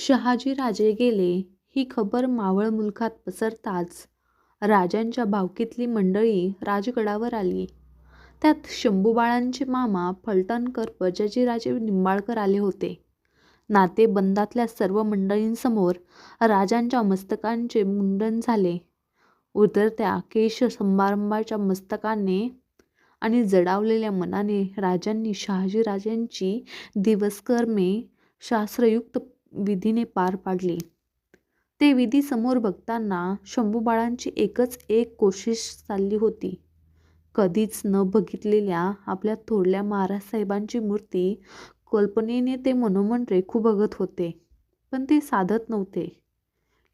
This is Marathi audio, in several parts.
शहाजीराजे गेले ही खबर मावळ मुलखात पसरताच. राजांच्या भावकीतली मंडळी राजगडावर आली. त्यात शंभूबाळांचे मामा फलटणकर बजाजीराजे निंबाळकर आले होते. नातेबंदातल्या सर्व मंडळींसमोर राजांच्या मस्तकांचे मुंडन झाले. उतरत्या केश समारंभाच्या मस्तकाने आणि जडावलेल्या मनाने राजांनी शहाजीराजांची दिवसकर्मे शास्त्रयुक्त विधीने पार पाडली. ते विधी समोर बघताना शंभूबाळांची एकच एक कोशिश चालली होती. कधीच न बघितलेल्या आपल्या थोरल्या महाराजसाहेबांची मूर्ती कल्पनेने ते मनोमन रेखू बघत होते पण ते साधत नव्हते.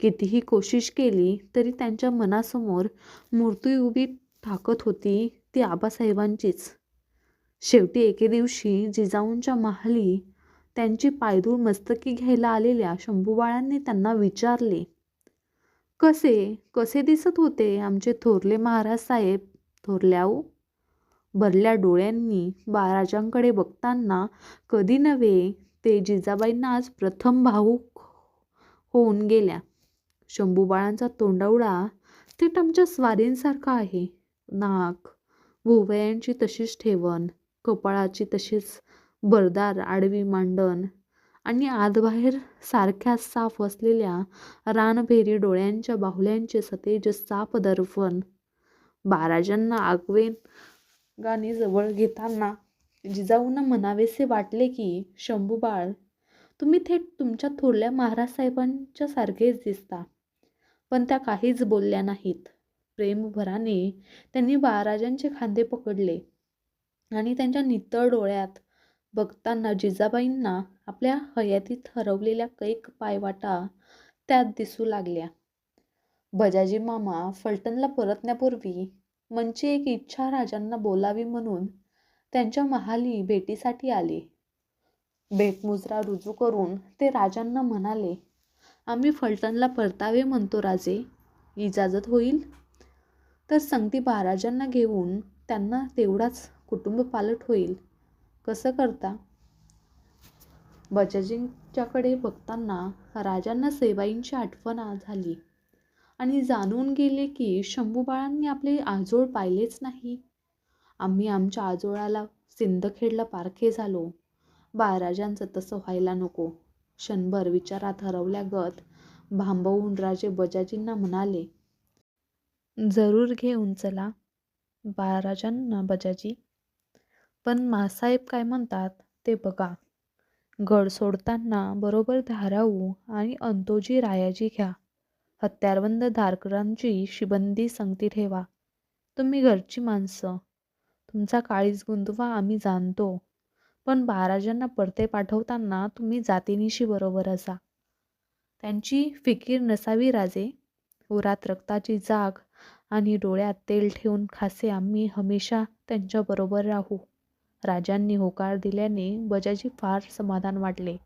कितीही कोशिश केली तरी त्यांच्या मनासमोर मूर्ती उभी थाकत होती ती आबासाहेबांचीच. शेवटी एके दिवशी जिजाऊंच्या महाली त्यांची पायधूळ मस्तकी घ्यायला आलेल्या शंभूबाळांनी त्यांना विचारले कसे कसे दिसत होते आमचे थोरले महाराज साहेब थोरल्याऊ भरल्या डोळ्यांनी बाळराजांकडे बघताना कधी नव्हे ते जिजाबाईंना आज प्रथम भाऊक होऊन गेल्या. शंभूबाळांचा तोंडवडा थेट आमच्या स्वारींसारखा आहे. नाक भुवयांची तशीच ठेवण कपाळाची तशीच भरदार आडवी मांडण आणि आतबाहेर सारख्या साफ असलेल्या रानभेरी डोळ्यांच्या बाहुल्यांचे सतेज साप दर्पण. बाराजांना आगवेन गाणी जवळ घेताना जिजाऊंना म्हणावेसे वाटले की शंभूबाळ तुम्ही थेट तुमच्या थोरल्या महाराज साहेबांच्या सारखेच दिसता पण त्या काहीच बोलल्या नाहीत प्रेमभराने त्यांनी बाळराजांचे खांदे पकडले आणि त्यांच्या नितळ डोळ्यात बघताना जिजाबाईंना आपल्या हयातीत हरवलेल्या कैक पायवाटा त्यात दिसू लागल्या. बजाजी मामा फलटणला परतण्यापूर्वी मनची एक इच्छा राजांना बोलावी म्हणून त्यांच्या महाली भेटीसाठी आले. भेटमुजरा रुजू करून ते राजांना म्हणाले आम्ही फलटणला परतावे म्हणतो राजे. इजाजत होईल? तर संगती महाराजांना घेऊन त्यांना तेवढाच कुटुंब पालट होईल. कसं करता? बजाजींच्याकडे बघताना राजांना सेवाईंची आठवण झाली आणि जाणून गेले की शंभूबाळांनी आपले आजोळ पाहिलेच नाही. आम्ही आमच्या आजोळाला सिंदखेडला पारखे झालो. बाळराजांचं तसं व्हायला नको. क्षणभर विचारात हरवल्यागत भांबवून राजे बजाजींना म्हणाले जरूर घेऊन चला. बाळराजांना बजाजी पण मासाहेब काय म्हणतात ते बघा. गड सोडताना बरोबर धाराऊ आणि अंतोजी रायाजी घ्या. हत्यारबंद धारकरांची शिबंदी संगती ठेवा. तुम्ही घरची माणसं. तुमचा काळीज गुंतवा आम्ही जाणतो. पण महाराजांना परते पाठवताना तुम्ही जातीनिशी बरोबर असा. त्यांची फिकीर नसावी राजे. उरात रक्ताची जाग आणि डोळ्यात तेल ठेवून खासे आम्ही हमेशा त्यांच्याबरोबर राहू. राजांनी होकार दिल्याने बजाजी फार समाधान वाटले.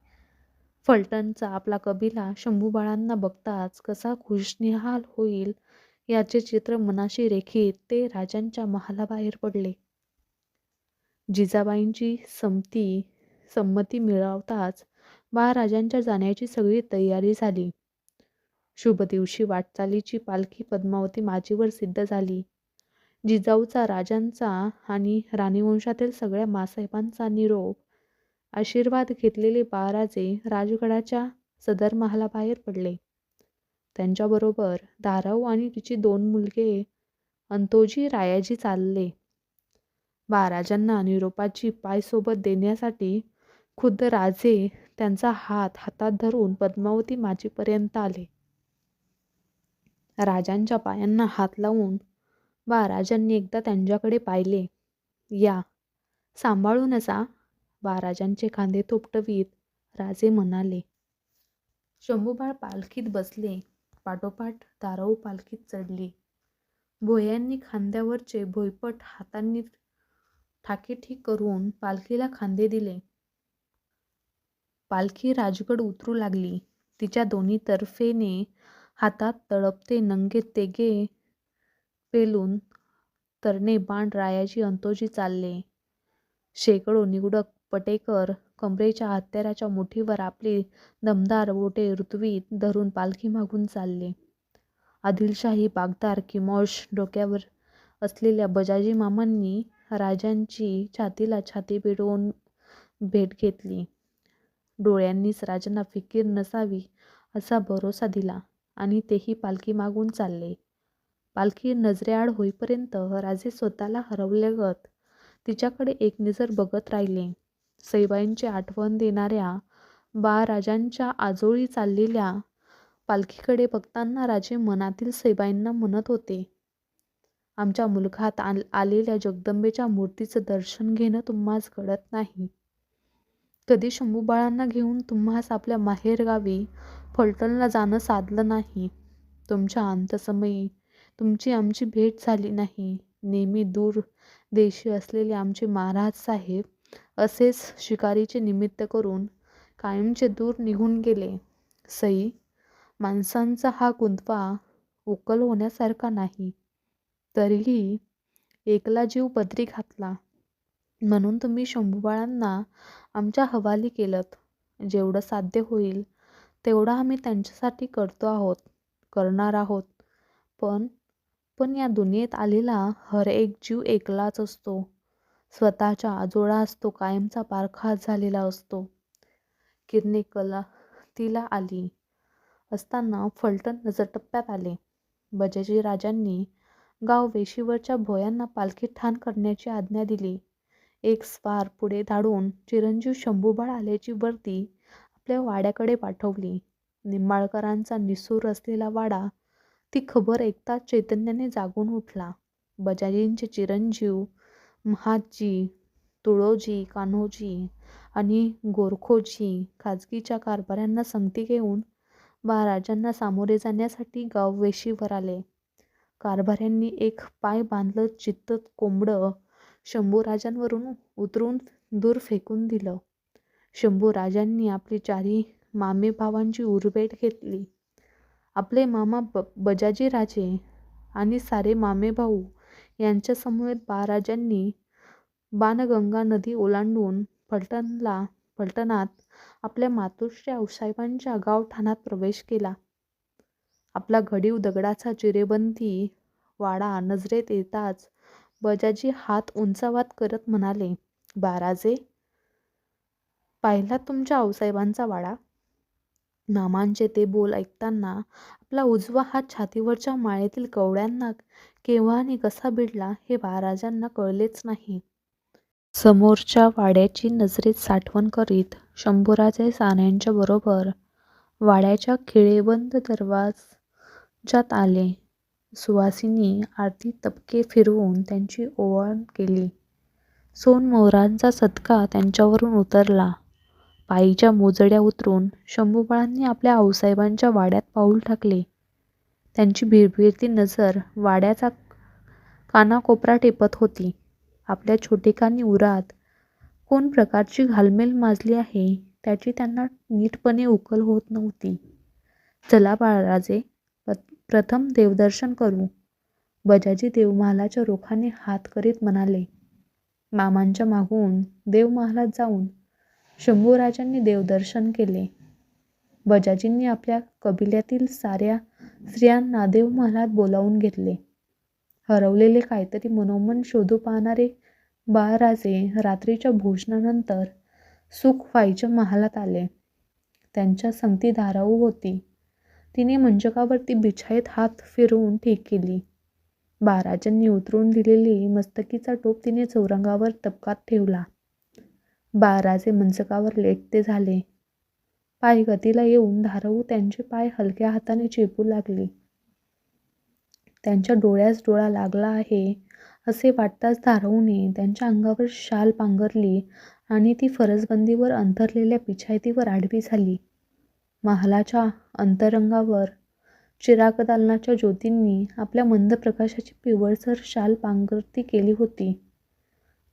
फलटणचा आपला कबिला शंभूबाळांना बघताच कसा खुशनिहाल होईल याचे चित्र मनाशी रेखीत ते राजांच्या महालाबाहेर पडले. जिजाबाईंची समती संमती मिळवताच बाळराजांच्या जाण्याची सगळी तयारी झाली. शुभ दिवशी वाटचालीची पालखी पद्मावती माझीवर सिद्ध झाली. जिजाऊचा राजांचा आणि राणीवंशातील सगळ्या मासाहेबांचा निरोप. आशीर्वाद घेतलेले बाराजे राजगडाच्या सदर महालाबाहेर पडले. त्यांच्याबरोबर दाराऊ आणि तिची दोन मुलगे अंतोजी रायाजी चालले. बाराजांना निरोपाची पायसोबत देण्यासाठी खुद्द राजे त्यांचा हात हातात धरून पद्मावती माझीपर्यंत आले. राजांच्या पायांना हात लावून बाळराजांनी एकदा त्यांच्याकडे पाहिले. या. सांभाळून असा बाळराजांचे खांदे थोपटवीत राजे म्हणाले. शंभूबाळ पालखीत बसले. पाठोपाठ दाराऊ पालखीत चढली. भोयांनी खांद्यावरचे भोयपट हातांनी ठाकेठीक करून पालखीला खांदे दिले. पालखी राजगड उतरू लागली. तिच्या दोन्ही तर्फेने हातात तळपते नंगे तेगे पेलून तरणे बाण रायाजी अंतोजी चालले. शेकडो निवडक पटेकर कमरेच्या हत्याराच्या मुठीवर आपली दमदार बोटे ऋतवीत धरून पालखी मागून चालले. आदिलशाही बागदार किमोश डोक्यावर असलेल्या बजाजी मामांनी राजांची छातीला छाती भिडवून भेट घेतली. डोळ्यांनीच राजांना फिकीर नसावी असा भरोसा दिला आणि तेही पालखी मागून चालले. पालखी नजरेआड होईपर्यंत राजे स्वतःला हरवल्यागत तिच्याकडे एक नजर बघत राहिले. सईबाईंची आठवण देणाऱ्या बा राजांच्या आजोळी चाललेल्या पालखीकडे बघताना राजे मनातील सईबाईंना म्हणत होते आमच्या मुलखात आल आलेल्या जगदंबेच्या मूर्तीचं दर्शन घेणं तुम्हास घडत नाही. कधी शंभूबाळांना घेऊन तुम्हास आपल्या माहेरगावी फलटणला जाणं साधलं नाही. तुमच्या अंतसमयी तुमची आमची भेट झाली नाही. नेहमी दूर देशी असलेले आमचे महाराज साहेब असेच शिकारीचे निमित्त करून कायमचे दूर निघून गेले. सई माणसांचा हा गुंतवा उकल होण्यासारखा नाही. तरीही एकला जीव पदरी घातला. म्हणून तुम्ही शंभूबाळांना आमच्या हवाली केलं जेवढं साध्य होईल तेवढं आम्ही त्यांच्यासाठी करतो आहोत करणार आहोत. पण पण या दुनियेत आलेला हर एक जीव एकलाच असतो. स्वतःच्या आजोळा असतो कायमचा पारखा झालेला असतो. किरणे कला तिला आली असताना फलटण नजरटप्प्यात आले. बजाजी राजांनी गाव वेशीवरच्या भोयांना पालखी ठाण करण्याची आज्ञा दिली. एक स्वार पुढे धाडून चिरंजीव शंभूबाळ आल्याची वर्दी आपल्या वाड्याकडे पाठवली. निंबाळकरांचा निसूर असलेला वाडा ती खबर ऐकताच चैतन्याने जागून उठला. बजाजींचे चिरंजीव महाजी तुळोजी कान्होजी आणि गोरखोजी खाजगीच्या कारभाऱ्यांना संगती घेऊन महाराजांना सामोरे जाण्यासाठी गाववेशीवर आले. कारभाऱ्यांनी एक पाय बांधलं चित्त कोंबडं शंभूराजांवरून उतरून दूर फेकून दिलं. शंभूराजांनी आपली चारी मामे भावांची उरबेट घेतली. आपले मामा ब बजाजी राजे आणि सारे मामे भाऊ यांच्यासमवेत बाराजांनी बाणगंगा नदी ओलांडून फलटणला फलटणात आपल्या मातोश्री आऊसाहेबांच्या गावठाणात प्रवेश केला. आपला घडीव दगडाचा चिरेबंदी वाडा नजरेत येताच बजाजी हात उंचावात करत म्हणाले बाराजे पाहिला तुमच्या आऊसाहेबांचा वाडा? मामांचे ते बोल ऐकताना आपला उजवा हात छातीवरच्या माळेतील कवड्यांना केव्हा आणि कसा भिडला हे महाराजांना कळलेच नाही. समोरच्या वाड्याची नजरेत साठवण करीत शंभूराजे साऱ्यांच्या बरोबर वाड्याच्या खिळेबंद दरवाजात आले. सुवासिनी आरती तबके फिरवून त्यांची ओवाळण केली. सोनमोहरांचा सदका त्यांच्यावरून उतरला. पायीच्या मोजड्या उतरून शंभूबाळांनी आपल्या आऊसाहेबांच्या वाड्यात पाऊल टाकले. त्यांची भिरभिरती नजर वाड्याचा कानाकोपरा टेपत होती. आपल्या छोटेखानी उरात कोण प्रकारची घालमेल माजली आहे त्याची त्यांना नीटपणे उकल होत नव्हती. चला बाळराजे प्रथम देवदर्शन करू. बजाजी देवमहालाच्या रोखाने हात करीत म्हणाले मामांच्या मागून देवमहालात जाऊन शंभूराजांनी देवदर्शन केले. बजाजींनी आपल्या कबिल्यातील साऱ्या स्त्रियांना देवमहालात बोलावून घेतले. हरवलेले काहीतरी मनोमन शोधू पाहणारे बाळराजे रात्रीच्या भोजनानंतर सुख व्हायच्या महालात आले. त्यांच्या संगती धाराऊ होती. तिने मंचकावरती बिछाईत हात फिरवून ठीक केली. बाराजांनी उतरून दिलेली मस्तकीचा टोप तिने चौरंगावर तबकात ठेवला. बाराजे मंचकावर लेटते झाले. पाय गतीला येऊन धारवू त्यांचे पाय हलक्या हाताने चेपू लागली. त्यांच्या डोळ्यास डोळा लागला आहे असे वाटताच धारवूने त्यांच्या अंगावर शाल पांघरली आणि ती फरसबंदीवर अंथरलेल्या पिछायतीवर आडवी झाली. महालाच्या अंतरंगावर चिरागदालनाच्या ज्योतींनी आपल्या मंद प्रकाशाची पिवळसर शाल पांघरती केली होती.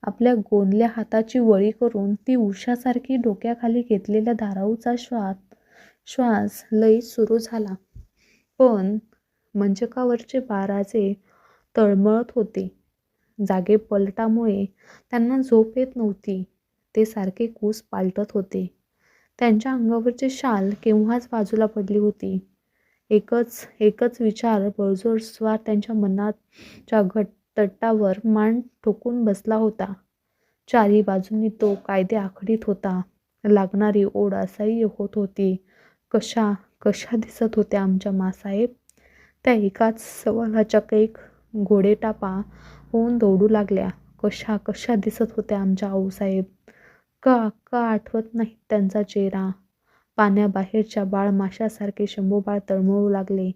आपल्या गोंदल्या हाताची वळी करून ती उषासारखी डोक्याखाली घेतलेल्या धाराऊचा श्वास श्वास लय सुरू झाला. पण मंचकावरचे बाराजे तळमळत होते. जागे पलटामुळे त्यांना झोप येत नव्हती. ते सारखे कूस पालटत होते. त्यांच्या अंगावरची शाल केव्हाच बाजूला पडली होती. एकच एकच विचार बळजोर स्वार त्यांच्या मनाच्या घट तटावर मान ठोकून बसला होता. चारी बाजूंनी तो कायदे आखडीत होता. लागणारी ओढ असह्य होत होती. कशा कशा दिसत होत्या आमच्या मासाहेब? त्या एकाच सवालाच्या कैक घोडेटापा होऊन दौडू लागल्या. कशा कशा दिसत होत्या आमच्या आऊसाहेब? का का आठवत नाही त्यांचा चेहरा? पाण्याबाहेरच्या बाळ माशासारखे शंभूबाळ तळमळू लागले.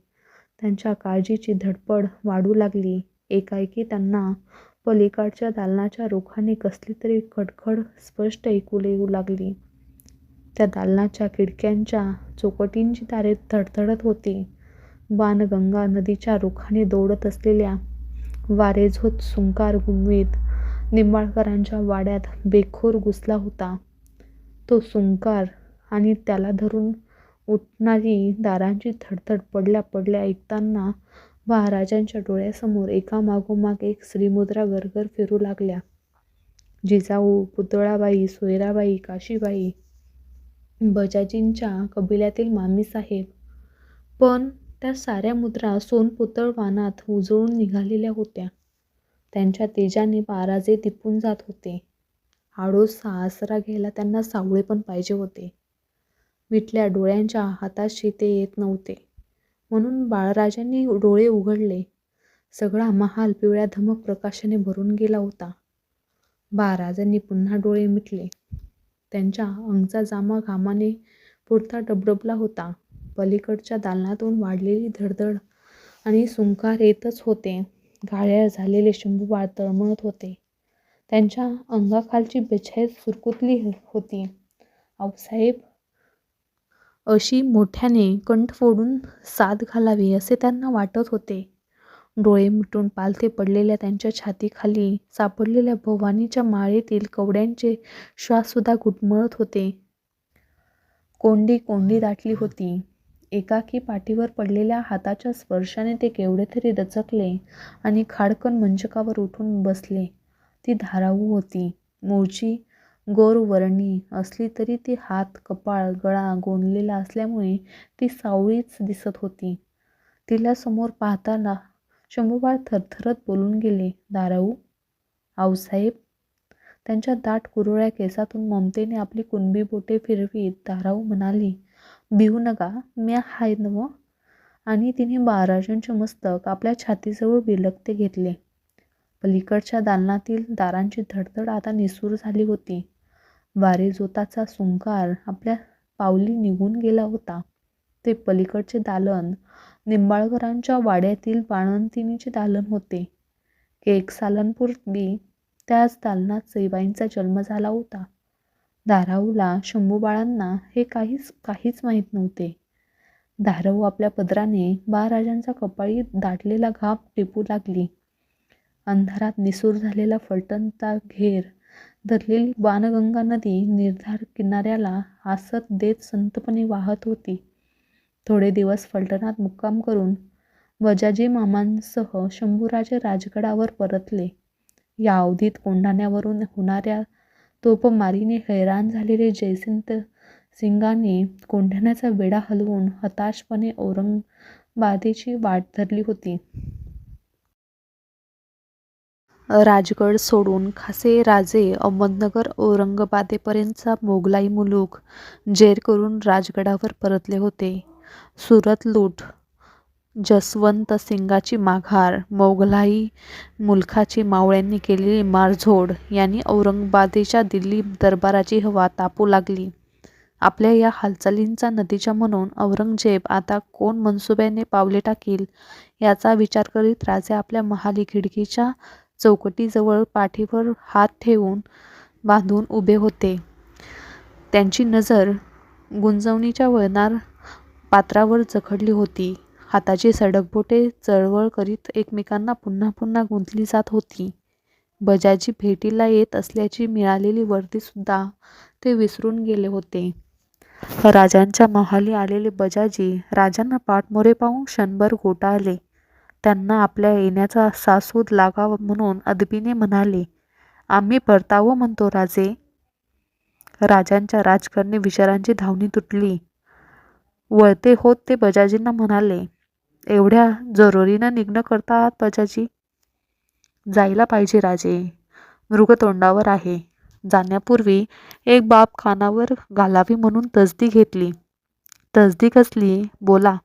त्यांच्या काळजीची धडपड वाढू लागली. एकाएकी त्यांना पलीकडच्या दालनाच्या रोखाने कसली तरी खडखड स्पष्ट ऐकू येऊ लागली. त्या दालनाच्या खिडक्यांच्या चौकटींची तारे थडथडत होती. बाणगंगा नदीच्या रुखाने दौडत असलेल्या वारेझोत सुंकार गुमवीत निंबाळकरांच्या वाड्यात बेखोर घुसला होता. तो सुंकार आणि त्याला धरून उठणारी दारांची धडधड पडल्या पडल्या ऐकताना महाराजांच्या डोळ्यासमोर एकामागोमाग एक श्रीमुद्रा गरगर फिरू लागल्या. जिजाऊ पुतळाबाई सोयराबाई काशीबाई बजाजींच्या कबिल्यातील मामीसाहेब पण त्या साऱ्या मुद्रा सोनपुतळ वानात उजळून निघालेल्या होत्या. त्यांच्या तेजाने बाराजे तिपून जात होते. आडोसा आसरा घ्यायला त्यांना सावळे पण पाहिजे होते. मिटल्या डोळ्यांच्या हाताशी ते येत नव्हते. म्हणून बाळराजांनी डोळे उघडले. सगळा महाल पिवळ्या धमक प्रकाशाने भरून गेला होता. बाळराजांनी पुन्हा डोळे मिटले. त्यांच्या अंगचा जामा घामाने पुरता डबडबला होता. पलीकडच्या दालनातून वाढलेली धडधड आणि सुंकार येतच होते. गाळ्या झालेले शंभूबाळ तळमळत होते. त्यांच्या अंगाखालची बेछाईत सुरकुतली होती. आऊसाहेब अशी मोठ्याने कंठ फोडून साद घालावी असे त्यांना वाटत होते. डोळे मिटून पालथे पडलेल्या त्यांच्या छातीखाली सापडलेल्या भवानीच्या माळेतील कवड्यांचे श्वाससुद्धा घुटमळत होते. कोंडी कोंडी दाटली होती. एकाकी पाठीवर पडलेल्या हाताच्या स्पर्शाने ते केवढे तरी दचकले आणि खाडकन मंचकावर उठून बसले. ती धारावू होती. मूळची गोरवर्णी असली तरी ती हात कपाळ गळा गोंदलेला असल्यामुळे ती सावळीच दिसत होती. तिला समोर पाहताना शंभूबाळ थरथरत बोलून गेले दाराऊ आऊसाहेब त्यांच्या दाट कुरुळ्या केसातून ममतेने आपली कुणबी बोटे फिरवीत दाराऊ म्हणाली भिवू नका मी हाय नव आणि तिने बाराजांचे मस्तक आपल्या छातीजवळ बिलगते घेतले. पलीकडच्या दालनातील दारांची धडधड आता निसूर झाली होती. वारे जोताचा सुंकार आपल्या पावली निघून गेला होता. ते पलीकडचे दालन निंबाळकरांच्या वाड्यातील बाणंतिनीचे दालन होते. एक सालांपूर्वी त्याच दालनात सईबाईंचा जन्म झाला होता. धाराऊला शंभूबाळांना हे काहीच काहीच माहीत नव्हते. धाराऊ आपल्या पदराने बाळराजांचा कपाळी दाटलेला घाप टिपू लागली. अंधारात निसूर झालेला फलटणचा घेर धरलेली बाणगंगा नदी निर्धार किनाऱ्याला हासत देत संतपणे वाहत होती. थोडे दिवस फलटणात मुक्काम करून वजाजी मामांसह शंभूराजे राजगडावर परतले. या अवधीत कोंढाण्यावरून होणाऱ्या तोपमारीने हैराण झालेले जयसिंत सिंगाने कोंढाण्याचा वेढा हलवून हताशपणे औरंगाबादेची वाट धरली होती. राजगड सोडून खासे राजे अहमदनगर औरंगाबादेपर्यंतचा मोगलाई मुलूक जेर करून राजगडावर परतले होते. सुरत लूट जसवंत सिंगाची माघार मोगलाई मुलखाची मावळ्यांनी केलेली मारझोड यांनी औरंगाबादेच्या दिल्ली दरबाराची हवा तापू लागली. आपल्या या हालचालींचा नतीजा म्हणून औरंगजेब आता कोण मनसुब्याने पावले टाकील याचा विचार करीत राजे आपल्या महाली खिडकीच्या चौकटीजवळ पाठीवर हात ठेवून बांधून उभे होते. त्यांची नजर गुंजवणीच्या वळणार पात्रावर जखडली होती. हाताची सडकबोटे चळवळ करीत एकमेकांना पुन्हा पुन्हा गुंतली जात होती. बजाजी भेटीला येत असल्याची मिळालेली वर्दीसुद्धा ते विसरून गेले होते. राजांच्या महाली आलेले बजाजी राजांना पाठमोरे पाहून क्षणभर गोटाळले त्यांना आपल्या येण्याचा सासूद लागावा म्हणून अदबीने म्हणाले आम्ही परतावं म्हणतो राजे. राजांच्या राजकारणी विचारांची धावणी तुटली. वळते होत ते बजाजींना म्हणाले एवढ्या जरुरीनं निघणं करता आहात बजाजी? जायला पाहिजे राजे. मृगतोंडावर आहे. जाण्यापूर्वी एक बाब कानावर घालावी म्हणून तसदी घेतली. तसदी कसली? बोला.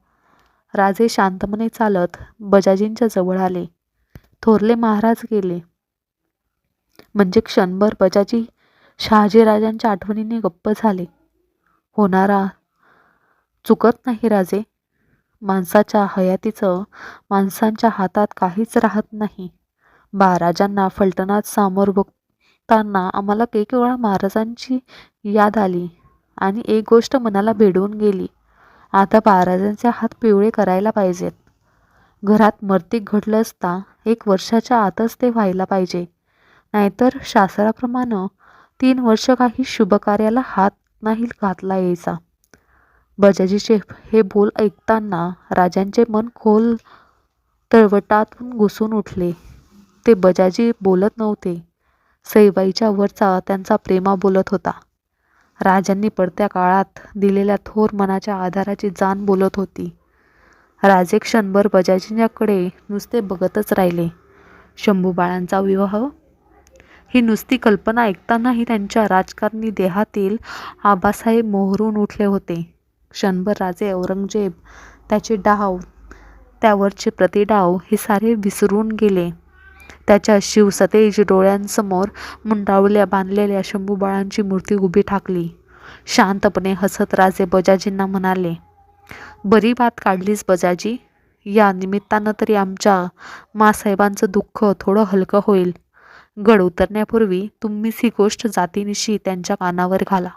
राजे शांतपणे चालत बजाजींच्या जवळ आले. थोरले महाराज गेले. म्हणजे क्षणभर बजाजी शहाजीराजांच्या आठवणीने गप्प झाले. होणारा चुकत नाही राजे. माणसाच्या हयातीचं माणसांच्या हातात काहीच राहत नाही. महाराजांना फलटणात सामोर बघताना आम्हाला एक वेळा महाराजांची याद आली आणि एक गोष्ट मनाला भेडवून गेली. आता महाराजांचे हात पिवळे करायला पाहिजेत. घरात मर्तिक घडलं असता एक वर्षाच्या आतच ते व्हायला पाहिजे. नाहीतर शास्त्राप्रमाणे तीन वर्ष काही शुभकार्याला हात नाही घातला यायचा. बजाजीचे हे बोल ऐकताना राजांचे मन खोल तळवटातून घुसून उठले. ते बजाजी बोलत नव्हते. सईबाईच्या वरचा त्यांचा प्रेमा बोलत होता. राजांनी पडत्या काळात दिलेल्या थोर मनाच्या आधाराची जाण बोलत होती. राजे क्षणभर बजाजींच्याकडे नुसते बघतच राहिले. शंभूबाळांचा विवाह? ही नुसती कल्पना ऐकतानाही त्यांच्या राजकारणी देहातील आबासाहेब मोहरून उठले होते. क्षणभर राजे औरंगजेब त्याचे डाव त्यावरचे प्रतिडाव हे सारे विसरून गेले. त्याच्या शिवसतेज डोळ्यांसमोर मुंडावल्या बांधलेल्या शंभूबाळांची मूर्ती उभी ठाकली. शांतपणे हसत राजे बजाजींना म्हणाले बरी बात काढलीस बजाजी. या निमित्तानं तरी आमच्या मासाहेबांचं दुःख थोडं हलकं होईल. गड उतरण्यापूर्वी तुम्हीच ही गोष्ट जातीनिशी त्यांच्या कानावर घाला.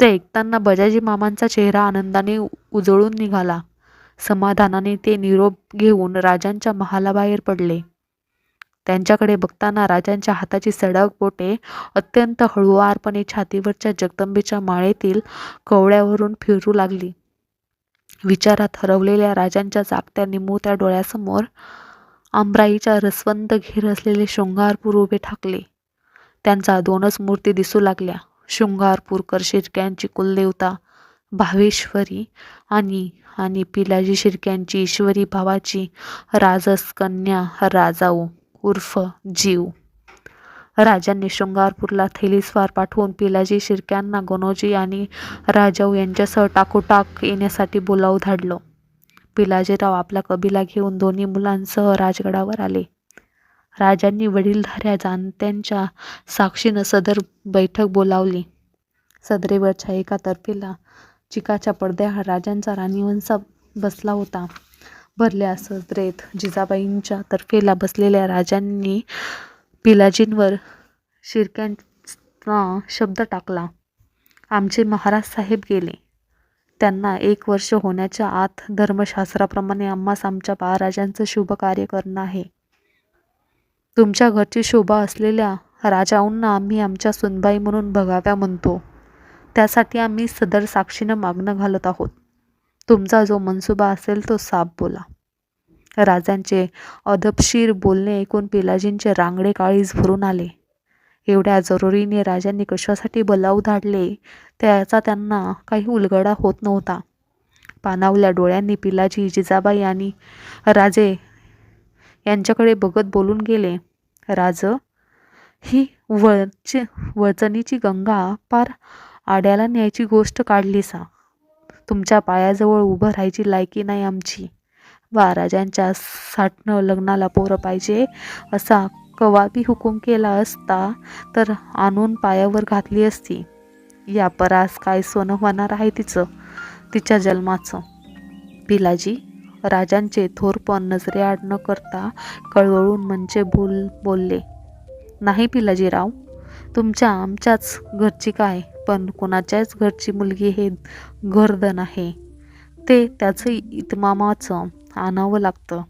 ते ऐकताना बजाजी मामांचा चेहरा आनंदाने उजळून निघाला. समाधानाने ते निरोप घेऊन राजांच्या महालाबाहेर पडले. त्यांच्याकडे बघताना राजांच्या हाताची सडक बोटे अत्यंत हळुवारपणे छातीवरच्या जगदंबेच्या माळेतील कवड्यावरून फिरू लागली. विचारात हरवलेल्या राजांच्या जागत्या निमुळत्या डोळ्यासमोर आंब्राईच्या रसवंत घेर असलेले शृंगारपूर उभे ठाकले. त्यांचा दोनच मूर्ती दिसू लागल्या. शृंगारपूरकर शिर्क्यांची कुलदेवता भावेश्वरी आणि आणि पिलाजी शिर्क्यांची ईश्वरी भावाची राजस कन्या राजाऊ. उर्फ जीव. राजांनी शृंगारपूरला थैलीस्वार पाठवून पिलाजी शिर्क्यांना गणोजी आणि राजाऊ यांच्यासह टाकोटाक येण्यासाठी बोलावू धाडलं. पिलाजीराव आपला कबिला घेऊन दोन्ही मुलांसह राजगडावर आले. राजांनी वडीलधाऱ्या जाणत्यांच्या साक्षीनं सदर बैठक बोलावली. सदरेवरच्या एका तर्फेला चिकाच्या पडद्या राजांचा राणीवंसा बसला होता. भरल्या सदरेत जिजाबाईंच्या तर्फेला बसलेल्या राजांनी पिलाजींवर शिरक्यांचा शब्द टाकला. आमचे महाराज साहेब गेले. त्यांना एक वर्ष होण्याच्या आत धर्मशास्त्राप्रमाणे आम्हास आमच्या बाळराजांचं शुभ कार्य करणं आहे. तुमच्या घरची शोभा असलेल्या राजाऊंना आम्ही आमच्या सुनबाई म्हणून बघाव्या म्हणतो. त्यासाठी आम्ही सदर साक्षीनं मागणं घालत आहोत. तुमचा जो मनसुबा असेल तो साप बोला. राजांचे अदबशीर बोलणे ऐकून पिलाजींचे रांगडे काळीज भरून आले. एवढ्या जरुरीने राजांनी कशासाठी बलाव धाडले त्याचा त्यांना काही उलगडा होत नव्हता. पानावल्या डोळ्यांनी पिलाजी जिजाबाई आणि राजे यांच्याकडे बघत बोलून गेले. राज ही वळची वळचणीची गंगा पार आड्याला न्यायची गोष्ट काढली सा तुमच्या पायाजवळ उभं राहायची लायकी नाही आमची. वा राजांच्या साठणं लग्नाला पोरं पाहिजे असा कवाबी हुकूम केला असता तर आणून पायावर घातली असती. या परास काय सोनं होणार आहे तिचं तिच्या जन्माचं? पिलाजी राजांचे थोरपण नजरेआड न करता कळवळून म्हणजे बोल बोलले. नाही पिलाजीराव तुमच्या आमच्याच घरची काय? पण कोणाच्याच घरची मुलगी हे घरधन आहे. ते त्याचं इतमामाचं आणावं लागतं.